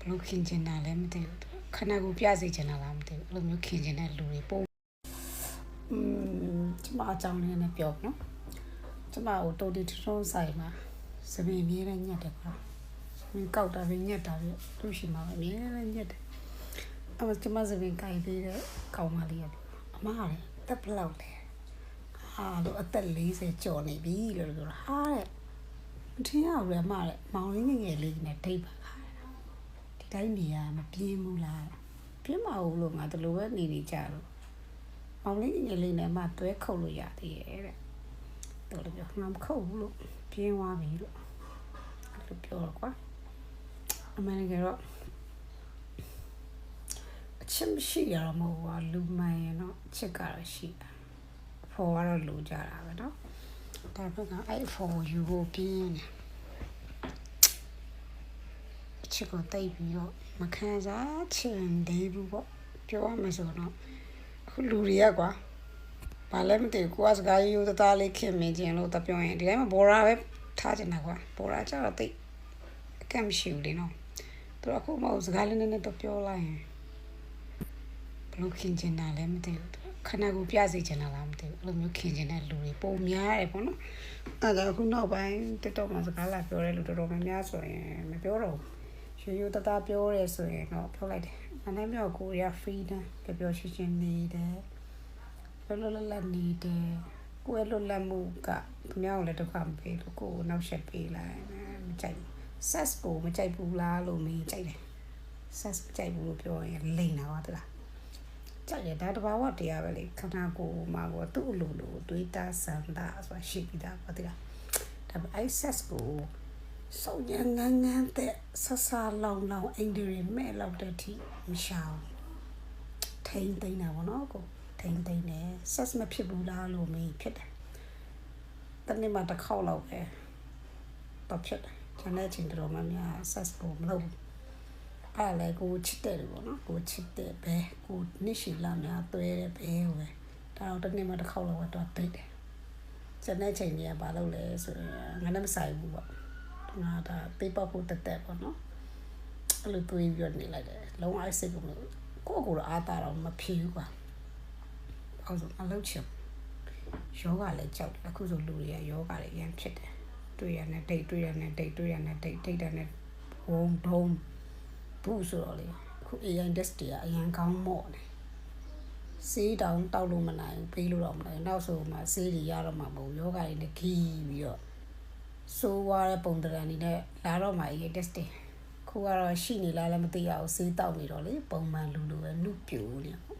ဘလို့ခင်ချင်တာလဲမသိဘူးခဏကိုပြစေချင်တာလားမသိဘူးအဲ့လိုမျိုးခင်ချင်တဲ့လူတွေပုံอืมကျမအကြောင်းလေးနဲ့ပြောနော်ကျမကိုတိုတီထုံးဆိုင်မှာစပင်အမြဲတမ်းညက်တယ်ကွာစပင်ကောက်တာပဲညက်တာပဲသူ့ရှိမှာပဲအမြဲတမ်းညက်တယ်အဲ့မှာကျမစပင်ကိုင်ပေးတဲ့ကောင်မလေးကအမကလည်းတက်ပလောက်တယ်ဟာလို့အသက်40ကျော်နေပြီလို့ပြောတာဟာတဲ့မထင်ရဘူးလေအမတဲ့မောင်လေးငယ်ငယ်လေးနဲ့ဒိတ်ပါလား တဲ့ ဒီတိုင်းနေရမပြင်းဘူးလားပြင်းမဟုတ်လို့ငါတို့လိုပဲနေနေကြတော့အောင်လေးငယ်လေးနဲ့မှတွဲခုတ်လို့ရသေးရဲ့တဲ့တော်လည်းပြောငါမခုတ်ဘူးလို့ပြင်းသွားပြီလို့အဲ့လိုပြောတော့ကွာအမှန်တကယ်တော့အချစ်မရှိရတော့မဟုတ်ဘူးလူမှန်ရင်တော့အချစ်ကတော့ရှိတာအဖော်ကတော့လူကြတာပဲเนาะဒါပေမဲ့အဲ့အဖော်ကိုယူဖို့ပြင်းတယ် အ ချစ်ကိုတိတ်ပြီးတော့မခံစားချင်သေးဘူးပေါ့ပြောရမယ်ဆိုတော့အခုလူတွေကကွာဘာလဲမသိဘူးကိုကစကားရိုးသားသားလေးခင်မင်းခြင်းလို့တပြောရင်ဒီတိုင်းမှာဘော်ရာပဲထားချင်တာကွာဘော်ရာကျတော့တိတ်အကန့်မရှိဘူးလေနော်သူတို့အခုမဟုတ်စကားလေးနည်းနည်းတော့ပြောလိုက်ရင်ဘလို့ခင်ချင်တာလဲမသိဘူးခဏကိုပြစေချင်တာလားမသိဘူးအဲ့လိုမျိုးခင်ချင်တဲ့လူတွေပုံများတယ်ပေါ့နော်အဲ့ဒါအခုနောက်ပိုင်း TikTok မှာစကားလာပြောတဲ့လူတော်တော်များများဆိုရင်မပြောတော့ဘူး ရိုးရိုးသားသားပြောရဲဆိုရင်တော့ပြောလိုက်တယ်။အနိုင်မြောက်ကိုရ freedom ပျော်ပျော်ရွှင်ရွှင်နေတယ်။လွတ်လွတ်လပ်လပ်နေတယ်။ကိုယ်လွတ်လပ်မှုကသူများကိုလည်းဒုက္ခမပေးလို့ကိုယ်ကိုနောက်ဆက်ပေးလိုက်မကြိုက်ဘူး။ sex ကိုမကြိုက်ဘူးလားလို့မင်းကြိုက်တယ်။ sex မကြိုက်ဘူးလို့ပြောရင်လိန်တာပါတလား။ကြိုက်တယ်ဒါတဘာဝတရားပဲလေခန္ဓာကိုယ်မှာကိုသူ့အလိုလိုတွေးတာစံတာဆိုတာရှိပြီးသားပါတလား။ဒါပေမဲ့အဲ့ sex ကို စုံရငန်းငန်းတဲ့ဆဆာလောင်လောင်အိန္ဒြေမဲ့လောက်တဲ့အထိမရှောင်ထိမ့်သိမ့်တာဗောနော်ကိုထိမ့်သိမ့်တယ်ဆက်မဖြစ်ဘူးလားလို့မင်းဖြစ်တယ်တနေ့မှတစ်ခေါက်လောက်ပဲတော့ဖြစ်တယ်ကျန်တဲ့အချိန်တော်မှများဆက်ကိုမလုပ်ဘူးအဲ့လေကိုချစ်တယ်ဗောနော်ကိုချစ်တယ်ပဲကိုနှစ်ရှိလာများသွဲတယ်ပဲဟိုပဲဒါတော့တနေ့မှတစ်ခေါက်လောက်တော့တိတ်တယ်ကျန်တဲ့အချိန်ကြီးကဘာလုပ်လဲဆိုရင်ငါလည်းမဆိုင်ဘူးပေါ့ ငါဒါပေးပေါက်ဖို့တက်တက်ပေါ့နော်အဲ့လိုတွေးပြီးတော့နေလိုက်တယ်လုံးဝအစိတ်ကိုကိုယ့်ကိုယ်တော့အားတာတော့မဖြေဘူးကွာအော်ဆိုအလုပ်ချင်ယောဂလည်းကြောက်တယ်အခုဆိုလူတွေကယောဂတွေရမ်းဖြစ်တယ်တွေ့ရနဲ့ဒိတ်တွေ့ရနဲ့ဒိတ်တွေ့ရနဲ့ဒိတ်ဒိတ်တယ်နဲ့ဘုံဒုံဘူးဆိုတော့လေအခု AI test တွေကအရန်ကောင်းမော့တယ်စေးတောင်တောက်လို့မနိုင်ဘူးပေးလို့တော့မနိုင်ဘူးနောက်ဆိုမှစေးတွေရတော့မှာမဟုတ်ယောဂတွေနဲ့ခီးပြီးတော့ ဆိုးွားတဲ့ပုံတရံနေနဲ့လာတော့မှရေး testing ခုကတော့ရှိနေလားလည်းမသိရဘူးစေးတောက်နေတော့လေပုံမှန်လူလိုပဲနုပြိုနေပေါ့